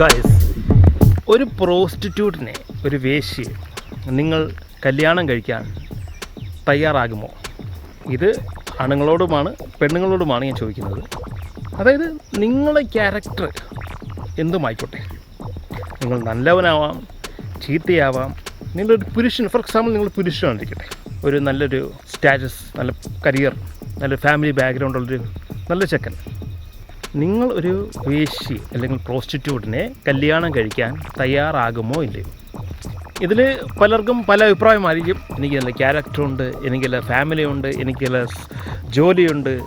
Guys ഒരു പ്രോസ്റ്റിറ്റ്യൂട്ടിനെ ഒരു വേശ്യയെ നിങ്ങൾ കല്യാണം കഴിക്കാൻ തയ്യാറാകുമോ? ഇത് ആണുങ്ങളോടുമാണ് പെണ്ണുങ്ങളോടുമാണ് ഞാൻ ചോദിക്കുന്നത്. അതായത് നിങ്ങളെ ക്യാരക്ടർ എന്തുമായിക്കോട്ടെ? നിങ്ങൾ നല്ലവനാവാം ചീത്തയാവാം നിങ്ങളൊരു പുരുഷൻ ഫോർ എക്സാമ്പിൾ നിങ്ങൾ പുരുഷനായിരിക്കട്ടെ. ഒരു നല്ലൊരു സ്റ്റാറ്റസ് നല്ല കരിയർ നല്ല ഫാമിലി ബാക്ക്ഗ്രൗണ്ടുള്ളൊരു നല്ല ചെക്കൻ. നിങ്ങൾ ഒരു വേശ്യ അല്ലെങ്കിൽ പ്രോസ്റ്റിറ്റ്യൂട്ടിനെ കല്യാണം കഴിക്കാൻ തയ്യാറാകുമോ ഇല്ലയോ ഇതിൽ പലർക്കും പല അഭിപ്രായമായിരിക്കും. എനിക്ക് നല്ല ക്യാരക്ടറുണ്ട് എനിക്ക് ഫാമിലി ഉണ്ട് എനിക്ക് നല്ല ജോലിയുണ്ട്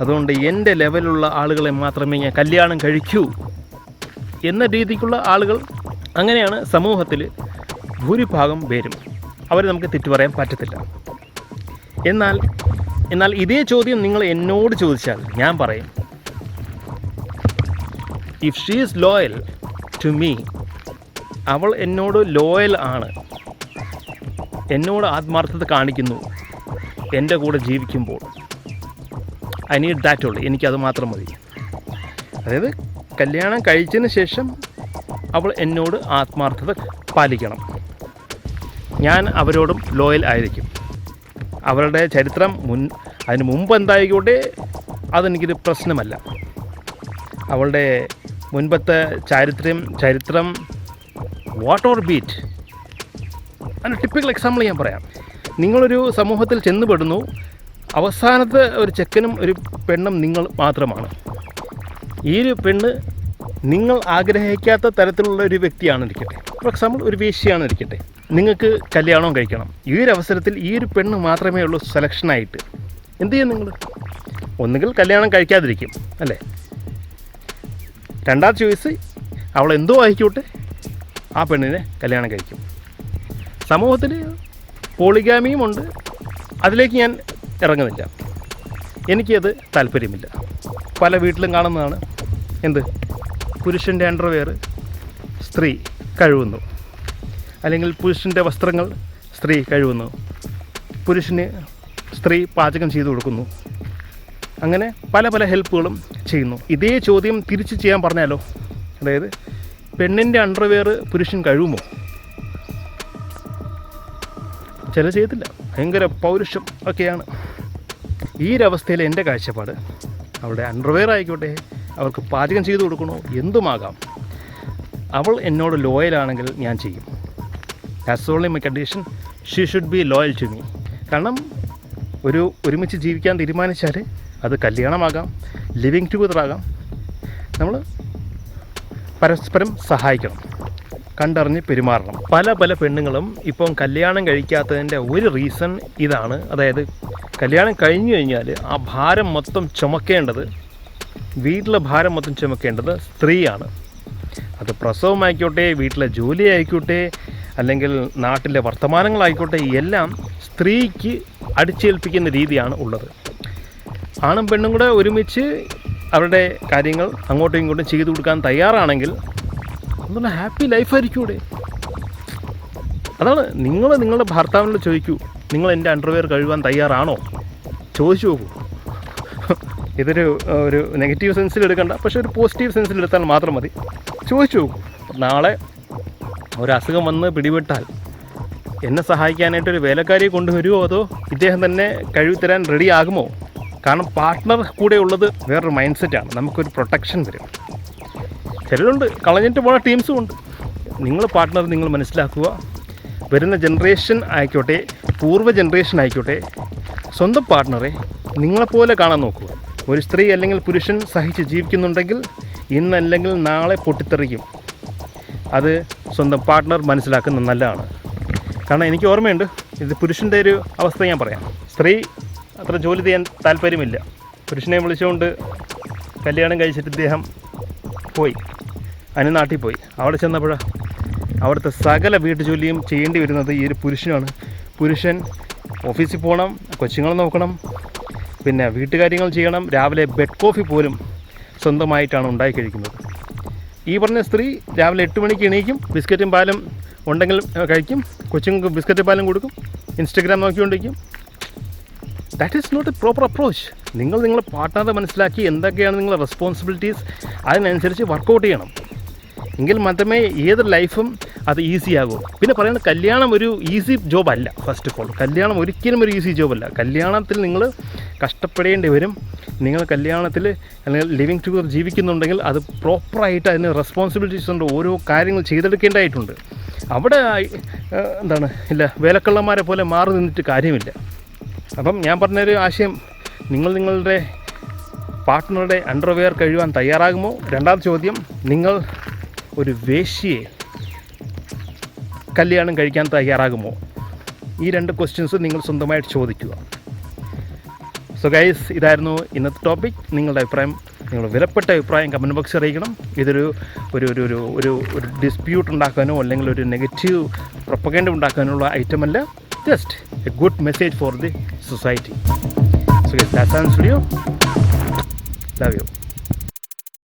അതുകൊണ്ട് എന്റെ ലെവലുള്ള ആളുകളെ മാത്രമേ ഞാൻ കല്യാണം കഴിക്കൂ എന്ന രീതിക്കുള്ള ആളുകൾ അങ്ങനെയാണ് സമൂഹത്തിൽ ഭൂരിഭാഗം പേരും. അവർ നമുക്ക് തെറ്റു പറയാൻ പറ്റത്തില്ല. എന്നാൽ എന്നാൽ ഇതേ ചോദ്യം നിങ്ങൾ എന്നോട് ചോദിച്ചാൽ ഞാൻ പറയും. If she is loyal to me അവൾ എന്നോട് ലോയൽ ആണ്. എന്നോട് ആത്മാർത്ഥത കാണിക്കുന്നു. എന്റെ കൂടെ ജീവിക്കുമ്പോൾ. ഐ നീഡ് ദാറ്റ് ഉള്ളു എനിക്കത് മാത്രം മതി. അതായത് കല്യാണം കഴിച്ചതിന് ശേഷം അവൾ എന്നോട് ആത്മാർത്ഥത പാലിക്കണം. ഞാൻ അവരോടും ലോയൽ ആയിരിക്കും. അവരുടെ ചരിത്രം മുൻ അതിന് മുമ്പ് എന്തായിക്കോട്ടെ അതെനിക്കൊരു പ്രശ്നമല്ല. അവളുടെ മുൻപത്തെ ചാരിത്രം ചരിത്രം വാട്ട് ഓർ ബീറ്റ് അതിന് ടിപ്പിക്കൽ എക്സാമ്പിൾ ഞാൻ പറയാം. നിങ്ങളൊരു സമൂഹത്തിൽ ചെന്നുപെടുന്നു. അവസാനത്തെ ഒരു ചെക്കനും ഒരു പെണ്ണും നിങ്ങൾ മാത്രമാണ്. ഈ ഒരു പെണ്ണ് നിങ്ങൾ ആഗ്രഹിക്കാത്ത തരത്തിലുള്ള ഒരു വ്യക്തിയാണ് ഇരിക്കട്ടെ ഫോർ എക്സാമ്പിൾ ഒരു വേശ്യയാണ് ഇരിക്കട്ടെ നിങ്ങൾക്ക് കല്യാണം കഴിക്കണം. ഈ ഒരു അവസരത്തിൽ ഈ ഒരു പെണ്ണ് മാത്രമേ ഉള്ളൂ സെലക്ഷനായിട്ട് എന്ത് ചെയ്യും നിങ്ങൾ? ഒന്നുകിൽ കല്യാണം കഴിക്കാതിരിക്കും അല്ലേ? രണ്ടാം ചോയ്സ് അവൾ എന്തോ ആയിക്കോട്ടെ ആ പെണ്ണിനെ കല്യാണം കഴിക്കും. സമൂഹത്തിൽ പോളിഗാമിയും ഉണ്ട്. അതിലേക്ക് ഞാൻ ഇറങ്ങുന്നില്ല. എനിക്കത് താല്പര്യമില്ല. പല വീട്ടിലും കാണുന്നതാണ്. എന്ത്? പുരുഷന്റെ അണ്ടർവെയർ സ്ത്രീ കഴുകുന്നു. അല്ലെങ്കിൽ പുരുഷന്റെ വസ്ത്രങ്ങൾ സ്ത്രീ കഴുകുന്നു. പുരുഷന് സ്ത്രീ പാചകം ചെയ്തു കൊടുക്കുന്നു. അങ്ങനെ പല പല ഹെൽപ്പുകളും ചെയ്യുന്നു. ഇതേ ചോദ്യം തിരിച്ച് ചെയ്യാൻ പറഞ്ഞാലോ? അതായത് പെണ്ണിന്റെ അണ്ടർവെയർ പുരുഷൻ കഴുകുമോ? ചില ചെയ്തില്ല ഭയങ്കര പൗരുഷം ഒക്കെയാണ്. ഈ ഒരവസ്ഥയിൽ എന്റെ കാഴ്ചപ്പാട് അവളുടെ അണ്ടർവെയർ ആയിക്കോട്ടെ അവർക്ക് പാചകം ചെയ്തു കൊടുക്കണോ എന്തുമാകാം? അവൾ എന്നോട് ലോയലാണെങ്കിൽ ഞാൻ ചെയ്യും. That's only my condition she should be loyal to me കാരണം ഒരു ഒരുമിച്ച് ജീവിക്കാൻ തീരുമാനിച്ചാൽ അത് കല്യാണമാകാം ലിവിങ് ടുഗദറാകാം നമ്മൾ പരസ്പരം സഹായിക്കണം കണ്ടറിഞ്ഞ് പെരുമാറണം. പല പല പെണ്ണുങ്ങളും ഇപ്പം കല്യാണം കഴിക്കാത്തതിന്റെ ഒരു റീസൺ ഇതാണ്. അതായത് കല്യാണം കഴിഞ്ഞു കഴിഞ്ഞാൽ ആ ഭാരം മൊത്തം ചുമക്കേണ്ടത് വീട്ടിലെ ഭാരം മൊത്തം ചുമക്കേണ്ടത് സ്ത്രീയാണ്. അത് പ്രസവമായിക്കോട്ടെ വീട്ടിലെ ജോലി ആയിക്കോട്ടെ അല്ലെങ്കിൽ നാട്ടിലെ വർത്തമാനങ്ങളായിക്കോട്ടെ എല്ലാം സ്ത്രീക്ക് അടിച്ചേൽപ്പിക്കുന്ന രീതിയാണ് ഉള്ളത്. ആണും പെണ്ണും കൂടെ ഒരുമിച്ച് അവരുടെ കാര്യങ്ങൾ അങ്ങോട്ടും ഇങ്ങോട്ടും ചെയ്തു കൊടുക്കാൻ തയ്യാറാണെങ്കിൽ അതുകൊണ്ട് ഹാപ്പി ലൈഫായിരിക്കൂടെ അതാണ് നിങ്ങൾ നിങ്ങളുടെ ഭർത്താവിനോട് ചോദിക്കൂ നിങ്ങൾ എന്റെ അണ്ടർവെയർ കഴുകാൻ തയ്യാറാണോ? ചോദിച്ചു നോക്കൂ. ഇതൊരു ഒരു നെഗറ്റീവ് സെൻസിൽ എടുക്കണ്ട പക്ഷെ ഒരു പോസിറ്റീവ് സെൻസിൽ എടുത്താൽ മാത്രം മതി. ചോദിച്ചു നോക്കൂ. നാളെ ഒരു വന്ന് പിടിപെട്ടാൽ എന്നെ സഹായിക്കാനായിട്ട് ഒരു വേലക്കാരിയെ കൊണ്ടുവരുമോ അതോ ഇദ്ദേഹം തന്നെ കഴിവ് തരാൻ റെഡി ആകുമോ? കാരണം പാർട്ട്ണർ കൂടെ ഉള്ളത് വേറൊരു മൈൻഡ് സെറ്റാണ് നമുക്കൊരു പ്രൊട്ടക്ഷൻ വരും ചിലരുണ്ട് കളഞ്ഞിട്ട് പോണ ടീംസും ഉണ്ട്. നിങ്ങൾ പാർട്ട്ണർ നിങ്ങൾ മനസ്സിലാക്കുക. വരുന്ന ജനറേഷൻ ആയിക്കോട്ടെ പൂർവ ജനറേഷൻ ആയിക്കോട്ടെ സ്വന്തം പാർട്ട്ണറെ നിങ്ങളെപ്പോലെ കാണാൻ നോക്കുക. ഒരു സ്ത്രീ അല്ലെങ്കിൽ പുരുഷൻ സഹിച്ച് ജീവിക്കുന്നുണ്ടെങ്കിൽ ഇന്നല്ലെങ്കിൽ നാളെ പൊട്ടിത്തെറിക്കും. അത് സ്വന്തം പാർട്ട്ണർ മനസ്സിലാക്കുന്നത് നല്ലതാണ്. കാരണം എനിക്ക് ഓർമ്മയുണ്ട് ഇത് പുരുഷന്റെ ഒരു അവസ്ഥ ഞാൻ പറയാം. സ്ത്രീ അത്ര ജോലി ചെയ്യാൻ താല്പര്യമില്ല. പുരുഷനെ വിളിച്ചുകൊണ്ട് കല്യാണം കഴിച്ചിട്ട് ഇദ്ദേഹം പോയി. അനു നാട്ടിൽ പോയി. അവിടെ ചെന്നപ്പോൾ അവിടുത്തെ സകല വീട്ടുജോലിയും ചെയ്യേണ്ടി വരുന്നത് ഈ ഒരു പുരുഷനാണ്. പുരുഷൻ ഓഫീസിൽ പോകണം കൊച്ചുങ്ങളെ നോക്കണം പിന്നെ വീട്ടുകാര്യങ്ങൾ ചെയ്യണം. രാവിലെ ബെഡ് കോഫി പോലും സ്വന്തമായിട്ടാണ് ഉണ്ടായി കഴിക്കുന്നത്. ഈ പറഞ്ഞ സ്ത്രീ രാവിലെ എട്ട് മണിക്ക് എണീക്കും ബിസ്ക്കറ്റും പാലും ഉണ്ടെങ്കിൽ കഴിക്കും കൊച്ചുങ്ങൾക്ക് ബിസ്ക്കറ്റ് പാലും കൊടുക്കും Instagram നോക്കിക്കൊണ്ടിരിക്കും. That is not a proper approach നിങ്ങൾ നിങ്ങളെ പാർട്ട്ണറെ മനസ്സിലാക്കി എന്തൊക്കെയാണ് നിങ്ങളുടെ റെസ്പോൺസിബിലിറ്റീസ് അതിനനുസരിച്ച് വർക്കൗട്ട് ചെയ്യണം. എങ്കിൽ മാത്രമേ ഏത് ലൈഫും അത് ഈസി ആകൂ. പിന്നെ പറയുന്നത് കല്യാണം ഒരു ഈസി ജോബല്ല ഫസ്റ്റ് ഓഫ് ഓൾ കല്യാണം ഒരിക്കലും ഒരു ഈസി ജോബല്ല കല്യാണത്തിൽ നിങ്ങൾ കഷ്ടപ്പെടേണ്ടി വരും. നിങ്ങൾ കല്യാണത്തിൽ അല്ലെങ്കിൽ ലിവിങ് ടുഗദർ ജീവിക്കുന്നുണ്ടെങ്കിൽ അത് പ്രോപ്പറായിട്ട് അതിന് റെസ്പോൺസിബിലിറ്റീസ് ഉണ്ട്. ഓരോ കാര്യങ്ങൾ ചെയ്തെടുക്കേണ്ടതായിട്ടുണ്ട്. അവിടെ എന്താണ് ഇല്ല വേലക്കള്ളന്മാരെ പോലെ മാറി നിന്നിട്ട് കാര്യമില്ല. അപ്പം ഞാൻ പറഞ്ഞൊരു ആശയം. നിങ്ങൾ നിങ്ങളുടെ പാർട്ട്ണറുടെ അണ്ടർവെയർ കഴിയുവാൻ തയ്യാറാകുമോ? രണ്ടാമത്തെ ചോദ്യം നിങ്ങൾ ഒരു വേശ്യയെ കല്യാണം കഴിക്കാൻ തയ്യാറാകുമോ? ഈ രണ്ട് ക്വസ്റ്റ്യൻസ് നിങ്ങൾ സ്വന്തമായിട്ട് ചോദിക്കുക. സോ ഗൈസ് ഇതായിരുന്നു ഇന്നത്തെ ടോപ്പിക് നിങ്ങളുടെ അഭിപ്രായം നിങ്ങൾ വിലപ്പെട്ട അഭിപ്രായം കമന്റ് ബോക്സിൽ അറിയിക്കണം. ഇതൊരു ഒരു ഒരു ഒരു ഒരു ഡിസ്പ്യൂട്ട് ഉണ്ടാക്കാനോ അല്ലെങ്കിൽ ഒരു നെഗറ്റീവ് പ്രൊപ്പഗൻഡ് ഉണ്ടാക്കാനുള്ള item just a good message for the society. So, yes, that's for you Love you.